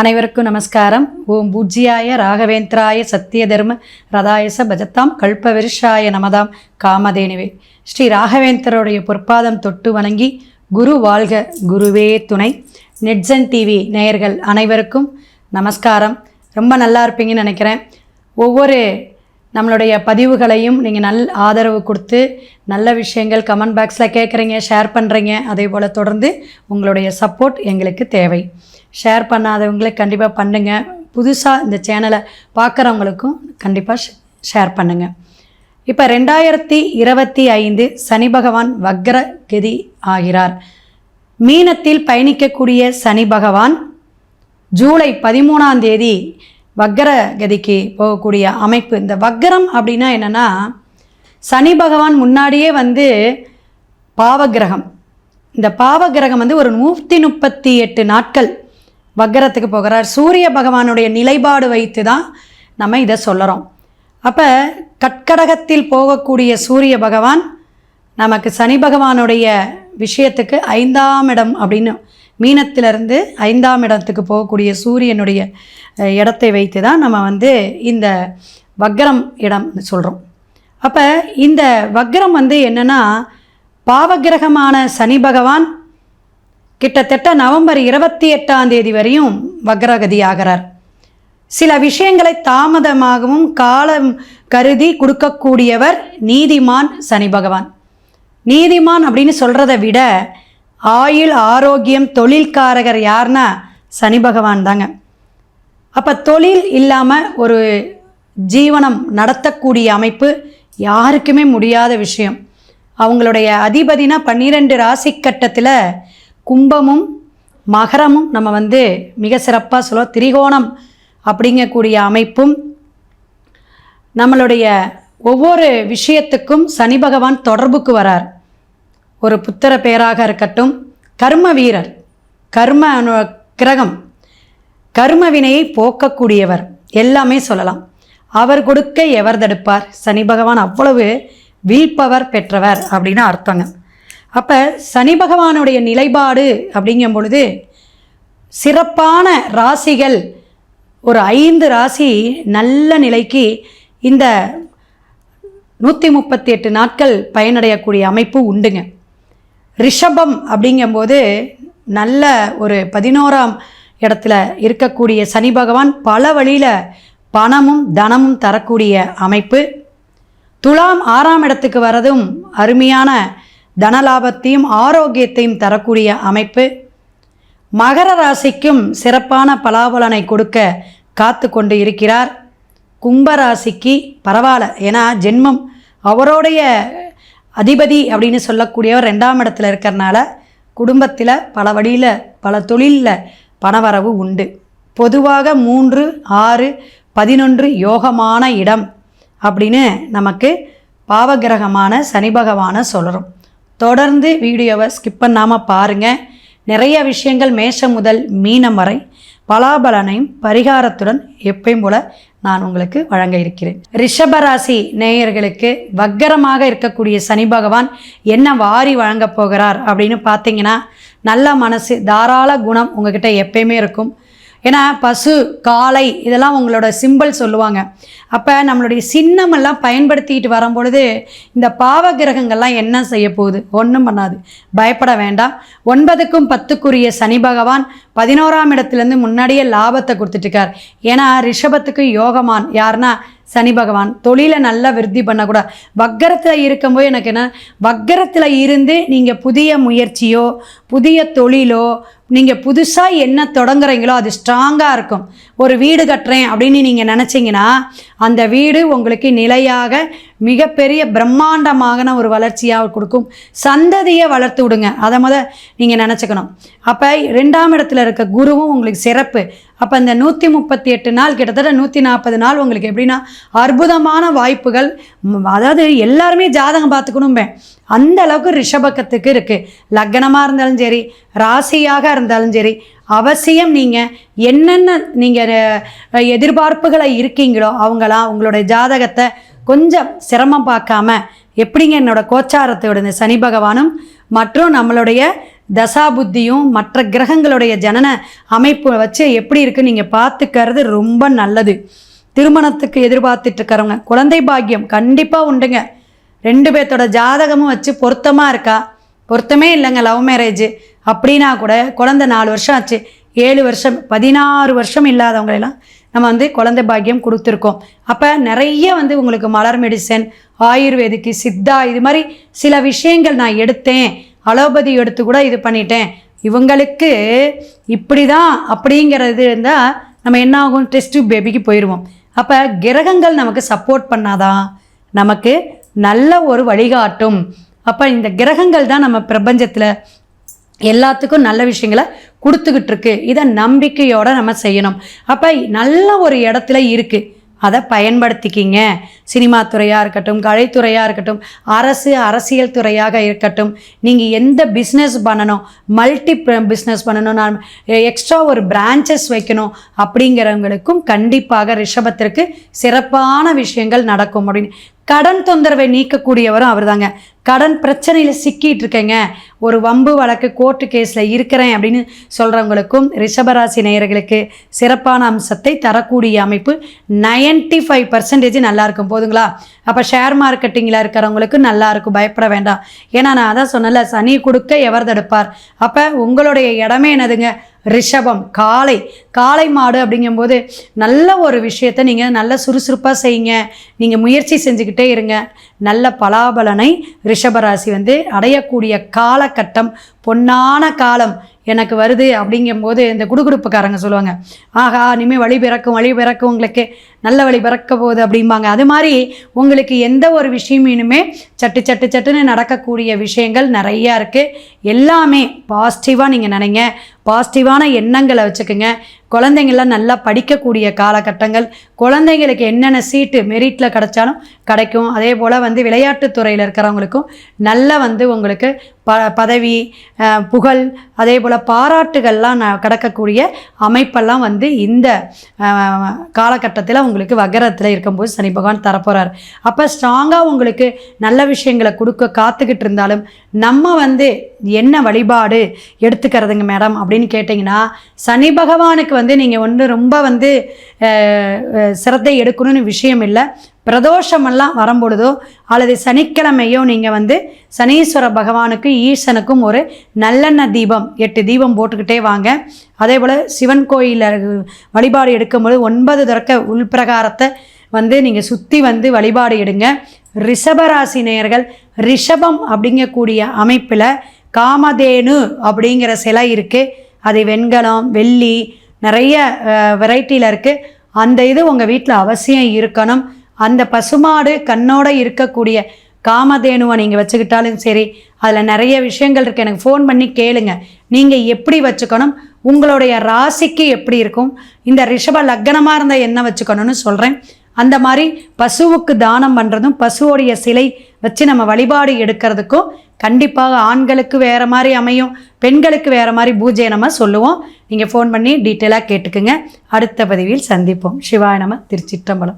அனைவருக்கும் நமஸ்காரம். ஓம் பூஜ்யாய ராகவேந்திராய சத்திய தர்ம ரதாயச பஜத்தாம் கல்பவிருஷாய நமதாம் காமதேனுவே. ஸ்ரீ ராகவேந்தருடைய பொற்பாதம் தொட்டு வணங்கி குரு வாழ்க குருவே துணை. நெட்ஸன் டிவி நேயர்கள் அனைவருக்கும் நமஸ்காரம். ரொம்ப நல்லா இருப்பீங்கன்னு நினைக்கிறேன். ஒவ்வொரு நம்மளுடைய பதிவுகளையும் நீங்கள் நல் ஆதரவு கொடுத்து நல்ல விஷயங்கள் கமெண்ட் பாக்ஸில் கேட்குறீங்க ஷேர் பண்ணுறீங்க அதே போல் தொடர்ந்து உங்களுடைய சப்போர்ட் எங்களுக்கு தேவை. ஷேர் பண்ணாதவங்களே கண்டிப்பாக பண்ணுங்கள் புதுசாக இந்த சேனலை பார்க்குறவங்களுக்கும் கண்டிப்பாக ஷேர் பண்ணுங்கள் இப்போ ரெண்டாயிரத்தி இருபத்தி ஐந்து சனி பகவான் வக்ர கதி ஆகிறார். மீனத்தில் பயணிக்கக்கூடிய சனி பகவான் ஜூலை பதிமூணாம் தேதி வக்கர கதிக்கு போகக்கூடிய அமைப்பு. இந்த வக்கரம் அப்படின்னா என்னென்னா சனி பகவான் முன்னாடியே வந்து பாவகிரகம் இந்த பாவகிரகம் வந்து ஒரு நூற்றி முப்பத்தி எட்டு நாட்கள் வக்கரத்துக்கு போகிறார். சூரிய பகவானுடைய நிலைப்பாடு வைத்து தான் நம்ம இதை சொல்லுறோம். அப்போ கட்கடகத்தில் போகக்கூடிய சூரிய பகவான் நமக்கு சனி பகவானுடைய விஷயத்துக்கு ஐந்தாம் இடம் அப்படின்னு மீனத்திலிருந்து ஐந்தாம் இடத்துக்கு போகக்கூடிய சூரியனுடைய இடத்தை வைத்து தான் நம்ம வந்து இந்த வக்ரம் இடம் சொல்கிறோம் அப்போ இந்த வக்ரம் வந்து என்னென்னா பாவகிரகமான சனி பகவான் கிட்டத்தட்ட நவம்பர் இருபத்தி எட்டாம் தேதி வரையும் வக்ரகதி ஆகிறார். சில விஷயங்களை தாமதமாகவும் காலம் கருதி கொடுக்கக்கூடியவர் நீதிமான் சனி பகவான். நீதிமான் அப்படின்னு சொல்கிறத விட ஆயுள் ஆரோக்கியம் தொழில்காரகர் யாருன்னா சனி பகவான் தாங்க. அப்போ தொழில் இல்லாமல் ஒரு ஜீவனம் நடத்தக்கூடிய அமைப்பு யாருக்குமே முடியாத விஷயம். அவங்களுடைய அதிபதினா பன்னிரெண்டு ராசி கட்டத்தில் கும்பமும் மகரமும் நம்ம வந்து மிக சிறப்பாக சொல்லுவோம் திரிகோணம் அப்படிங்கக்கூடிய அமைப்பும் நம்மளுடைய ஒவ்வொரு விஷயத்துக்கும் சனி பகவான் தொடர்புக்கு வரார். ஒரு புத்திர பேராக இருக்கட்டும் கர்ம வீரர் கர்ம அனு- கிரகம் கர்ம வினையை போக்கக்கூடியவர் எல்லாமே சொல்லலாம். அவர் கொடுக்க எவர் தடுப்பார்? சனி பகவான் அவ்வளவு வீழ்பவர் பெற்றவர் அப்படின்னு அர்த்தங்க. அப்போ சனி பகவானுடைய நிலைப்பாடு அப்படிங்கும் பொழுது சிறப்பான ராசிகள் ஒரு ஐந்து ராசி நல்ல நிலைக்கு இந்த நூற்றி முப்பத்தி எட்டு நாட்கள் பயனடையக்கூடிய அமைப்பு உண்டுங்க. ரிஷபம் அப்படிங்கும்போது நல்ல ஒரு பதினோராம் இடத்துல இருக்கக்கூடிய சனி பகவான் பல வழியில் பணமும் தனமும் தரக்கூடிய அமைப்பு. துலாம் ஆறாம் இடத்துக்கு வரதும் அருமையான தனலாபத்தையும் ஆரோக்கியத்தையும் தரக்கூடிய அமைப்பு. மகர ராசிக்கும் சிறப்பான பலாபலனை கொடுக்க காத்து கொண்டு இருக்கிறார். கும்பராசிக்கு பரவாயில்ல. ஏன்னா ஜென்மம் அவருடைய அதிபதி அப்படின்னு சொல்லக்கூடியவர் ரெண்டாம் இடத்துல இருக்கிறனால குடும்பத்தில் பல வழியில் பல தொழிலில் பணவரவு உண்டு. பொதுவாக மூன்று ஆறு பதினொன்று யோகமான இடம் அப்படின்னு நமக்கு பாவகிரகமான சனி பகவானை சொல்கிறோம் தொடர்ந்து வீடியோவை ஸ்கிப் பண்ணாமல் பாருங்கள் நிறைய விஷயங்கள் மேஷம் முதல் மீனம் வரை பலாபலனையும் பரிகாரத்துடன் எப்பயும் போல நான் உங்களுக்கு வழங்க இருக்கிறேன். ரிஷபராசி நேயர்களுக்கு வக்கரமாக இருக்கக்கூடிய சனி பகவான் என்ன வாரி வழங்கப் போகிறார் அப்படின்னு பார்த்தீங்கன்னா நல்ல மனசு தாராள குணம் உங்ககிட்ட எப்பயுமே இருக்கும். ஏன்னா பசு காளை இதெல்லாம் உங்களோட சிம்பல் சொல்லுவாங்க. அப்போ நம்மளுடைய சின்னமெல்லாம் பயன்படுத்திக்கிட்டு வரும்பொழுது இந்த பாவ கிரகங்கள்லாம் என்ன செய்ய போகுது? ஒன்றும் பண்ணாது. பயப்பட வேண்டாம். ஒன்பதுக்கும் பத்துக்குரிய சனி பகவான் பதினோராம் இடத்துலேருந்து முன்னாடியே லாபத்தை கொடுத்துட்ருக்கார் ஏன்னா ரிஷபத்துக்கு யோகமான். யாருன்னா சனி பகவான் தொழிலை நல்லா விருத்தி பண்ணக்கூடாது வக்கரத்தில் இருக்கும்போது எனக்கு என்ன வக்கரத்தில் இருந்து நீங்கள் புதிய முயற்சியோ புதிய தொழிலோ நீங்கள் புதுசாக என்ன தொடங்குறீங்களோ அது ஸ்ட்ராங்காக இருக்கும். ஒரு வீடு கட்டுறேன் அப்படின்னு நீங்கள் நினச்சிங்கன்னா அந்த வீடு உங்களுக்கு நிலையாக மிகப்பெரிய பிரம்மாண்டமான ஒரு வளர்ச்சியாக கொடுக்கும். சந்ததியை வளர்த்து விடுங்க. அதை முத நீங்கள் நினச்சிக்கணும். அப்போ ரெண்டாம் இடத்துல இருக்க குருவும் உங்களுக்கு சிறப்பு. அப்போ இந்த நூற்றி முப்பத்தி எட்டு நாள் கிட்டத்தட்ட நூற்றி நாற்பது நாள் உங்களுக்கு எப்படின்னா அற்புதமான வாய்ப்புகள். அதாவது எல்லாருமே ஜாதகம் பார்த்துக்கணும்பேன் அந்த அளவுக்கு ரிஷபக்கத்துக்கு இருக்குது லக்னமாக இருந்தாலும் சரி ராசியாக இருந்தாலும் சரி அவசியம் நீங்கள் என்னென்ன நீங்கள் எதிர்பார்ப்புகளை இருக்கீங்களோ அவங்களாம் உங்களுடைய ஜாதகத்தை கொஞ்சம் சிரமம் பார்க்காம எப்படிங்க என்னோட கோச்சாரத்தோட இந்த சனி பகவானும் மற்றும் நம்மளுடைய தசா புத்தியும் மற்ற கிரகங்களுடைய ஜனன அமைப்பு வச்சு எப்படி இருக்குன்னு நீங்கள் பார்த்துக்கிறது ரொம்ப நல்லது. திருமணத்துக்கு எதிர்பார்த்துட்டு இருக்கிறவங்க குழந்தை பாக்கியம் கண்டிப்பாக உண்டுங்க. ரெண்டு பேர்த்தோட ஜாதகமும் வச்சு பொருத்தமாக இருக்கா? பொருத்தமே இல்லைங்க லவ் மேரேஜ். அப்படின்னா கூட குழந்தை நாலு வருஷம் ஆச்சு. ஏழு வருஷம் பதினாறு வருஷம் இல்லாதவங்களெல்லாம் நம்ம வந்து குழந்தை பாக்கியம் கொடுத்துருக்கோம். அப்போ நிறைய வந்து உங்களுக்கு மலர் மெடிசன் ஆயுர்வேதிக்கு சித்தா இது மாதிரி சில விஷயங்கள் நான் எடுத்தேன். அலோபதி எடுத்து கூட இது பண்ணிட்டேன். இவங்களுக்கு இப்படி தான் அப்படிங்கிறது இருந்தால் நம்ம என்ன ஆகும்? டெஸ்ட் பேபிக்கு போயிடுவோம் அப்போ கிரகங்கள் நமக்கு சப்போர்ட் பண்ணாதான் நமக்கு நல்ல ஒரு வழிகாட்டும். அப்போ இந்த கிரகங்கள் தான் நம்ம பிரபஞ்சத்தில் எல்லாத்துக்கும் நல்ல விஷயங்களை கொடுத்துக்கிட்டு இருக்கு இதை நம்பிக்கையோட நம்ம செய்யணும். அப்போ நல்ல ஒரு இடத்துல இருக்குது அதை பயன்படுத்திக்கிங்க. சினிமா துறையாக இருக்கட்டும் கலைத்துறையாக இருக்கட்டும் அரசு அரசியல் துறையாக இருக்கட்டும். நீங்கள் எந்த பிஸ்னஸ் பண்ணணும்? மல்டி பிஸ்னஸ் பண்ணணும் நான் எக்ஸ்ட்ரா ஒரு பிரான்ச்சஸ் வைக்கணும். அப்படிங்கிறவங்களுக்கும் கண்டிப்பாக ரிஷபத்திற்கு சிறப்பான விஷயங்கள் நடக்கும் அப்படின்னு. கடன் தொந்தரவை நீக்கக்கூடியவரும் அவர் தாங்க கடன் பிரச்சனையில் சிக்கிட்டு இருக்கேங்க ஒரு வம்பு வழக்கு கோர்ட்டு கேஸில் இருக்கிறேன் அப்படின்னு சொல்கிறவங்களுக்கும் ரிஷபராசி நேயர்களுக்கு சிறப்பான அம்சத்தை தரக்கூடிய அமைப்பு நைன்ட்டி ஃபைவ் பர்சன்டேஜ் நல்லாயிருக்கும் போதுங்களா? அப்போ ஷேர் மார்க்கெட்டிங்கில் இருக்கிறவங்களுக்கு நல்லாயிருக்கும் பயப்பட வேண்டாம். ஏன்னா நான் அதான் சொன்னல சனி கொடுக்க எவர் தடுப்பார்? அப்போ உங்களுடைய இடமே என்னதுங்க? ரிஷபம். காளை காளை மாடு அப்படிங்கும்போது நல்ல ஒரு விஷயத்தை நீங்கள் நல்ல சுறுசுறுப்பாக செய்யுங்க. நீங்கள் முயற்சி செஞ்சுக்கிட்டே இருங்க. நல்ல பலாபலனை ரிஷபராசி வந்து அடையக்கூடிய காலகட்டம் பொன்னான காலம் எனக்கு வருது அப்படிங்கும்போது இந்த குடுகுடுப்புக்காரங்க சொல்லுவாங்க ஆஹா இனிமேல் வழி பிறக்கும் வழி பிறக்கும் உங்களுக்கு நல்ல வழி பிறக்க போகுது அப்படிம்பாங்க. அது மாதிரி உங்களுக்கு எந்த ஒரு விஷயம் சட்டு சட்டு சட்டுன்னு நடக்கக்கூடிய விஷயங்கள் நிறையா இருக்குது எல்லாமே பாசிட்டிவாக நீங்கள் நினைங்க. பாசிட்டிவான எண்ணங்களை வச்சுக்கோங்க. குழந்தைங்கள்லாம் நல்லா படிக்கக்கூடிய காலகட்டங்கள். குழந்தைங்களுக்கு என்னென்ன சீட்டு மெரிட்டில் கிடைச்சாலும் கிடைக்கும். அதே போல் வந்து விளையாட்டுத்துறையில் இருக்கிறவங்களுக்கும் நல்ல வந்து உங்களுக்கு ப பதவி புகழ் அதே போல் பாராட்டுகள்லாம் நான் கிடக்கக்கூடிய அமைப்பெல்லாம் வந்து இந்த காலகட்டத்தில் உங்களுக்கு வகரத்தில் இருக்கும்போது சனி பகவான் தரப்போகிறார் அப்போ ஸ்ட்ராங்காக உங்களுக்கு நல்ல விஷயங்களை கொடுக்க காத்துக்கிட்டு இருந்தாலும் நம்ம வந்து என்ன வழிபாடு எடுத்துக்கிறதுங்க மேடம் அப்படின்னு கேட்டிங்கன்னா சனி பகவானுக்கு வந்து நீங்கள் ஒன்று ரொம்ப வந்து சிரத்தை எடுக்கணும்னு விஷயம் இல்லை. பிரதோஷமெல்லாம் வரும்பொழுதோ அல்லது சனிக்கிழமையோ நீங்கள் வந்து சனீஸ்வர பகவானுக்கும் ஈசனுக்கும் ஒரு நல்லெண்ணெய் தீபம் எட்டு தீபம் போட்டுக்கிட்டே வாங்க. அதே போல் சிவன் கோயிலில் வழிபாடு எடுக்கும்பொழுது ஒன்பது தடக்க உள்பிரகாரத்தை வந்து நீங்கள் சுற்றி வந்து வழிபாடு எடுங்க. ரிஷபராசி நேயர்கள் ரிஷபம் அப்படிங்கக்கூடிய அமைப்பில் காமதேனு அப்படிங்கிற சிலை இருக்குது அது வெண்கலம் வெள்ளி நிறைய வெரைட்டியில் இருக்குது அந்த இது உங்கள் வீட்டில் அவசியம் இருக்கணும். அந்த பசுமாடு கண்ணோட இருக்கக்கூடிய காமதேனுவை நீங்கள் வச்சுக்கிட்டாலும் சரி அதில் நிறைய விஷயங்கள் இருக்குது எனக்கு ஃபோன் பண்ணி கேளுங்க. நீங்கள் எப்படி வச்சுக்கணும்? உங்களுடைய ராசிக்கு எப்படி இருக்கும்? இந்த ரிஷப லக்னமாக இருந்தால் என்ன வச்சுக்கணும்னு சொல்கிறேன் அந்த மாதிரி பசுவுக்கு தானம் பண்ணுறதும் பசுவோடைய சிலை வச்சு நம்ம வழிபாடு எடுக்கிறதுக்கும் கண்டிப்பாக ஆண்களுக்கு வேறு மாதிரி அமையும் பெண்களுக்கு வேறு மாதிரி பூஜையை நம்ம சொல்லுவோம். நீங்கள் ஃபோன் பண்ணி டீட்டெயிலாக கேட்டுக்குங்க. அடுத்த பதிவில் சந்திப்போம். சிவாய நம திருச்சிற்றம்பலம்.